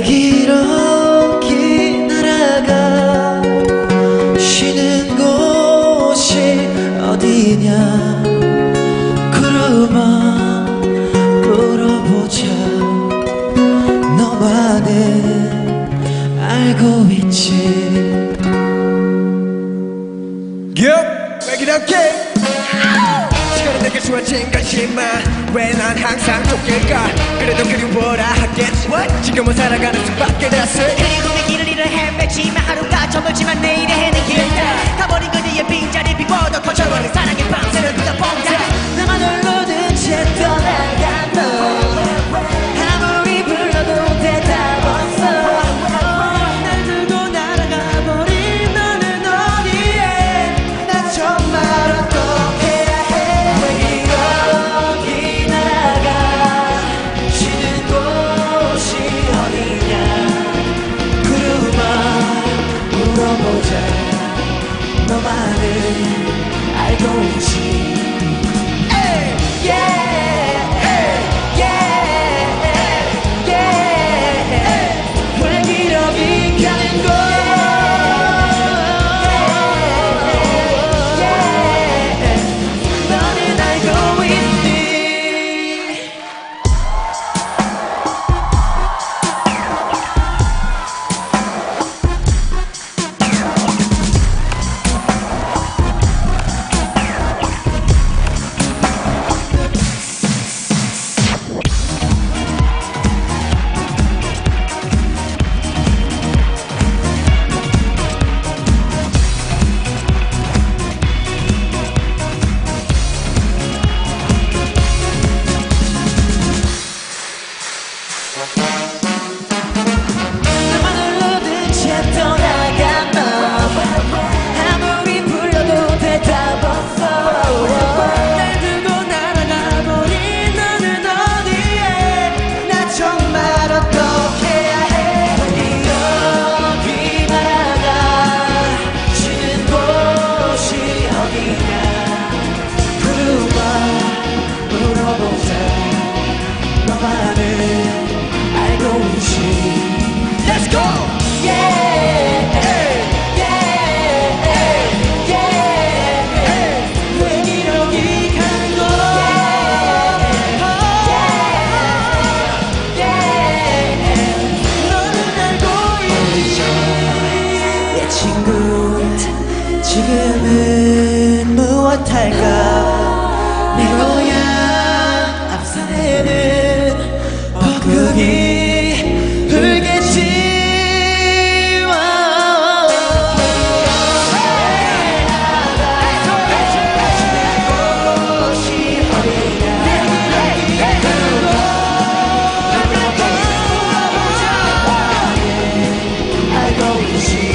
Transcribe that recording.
왜 이렇게 날아가 쉬는 곳이 어디냐? 구름아 물어보자. 너만은 알고 있지? Yep, make it okay 시간은 내게 주어진 관심만 왜난 항상 어떻게일까? 그래도 그리워라 하겠지? What? 지금은 살아가는 수밖에 없어 그리고 내 길을 잃어 헤매지만 하루가 저물지만 내일의 해는 길다. 가버린 그 Então, noite 친구 지금은 무엇 할까? 내 고향 앞산에는 벚꽃이 울겠지 꽃이 어디가 알고 있지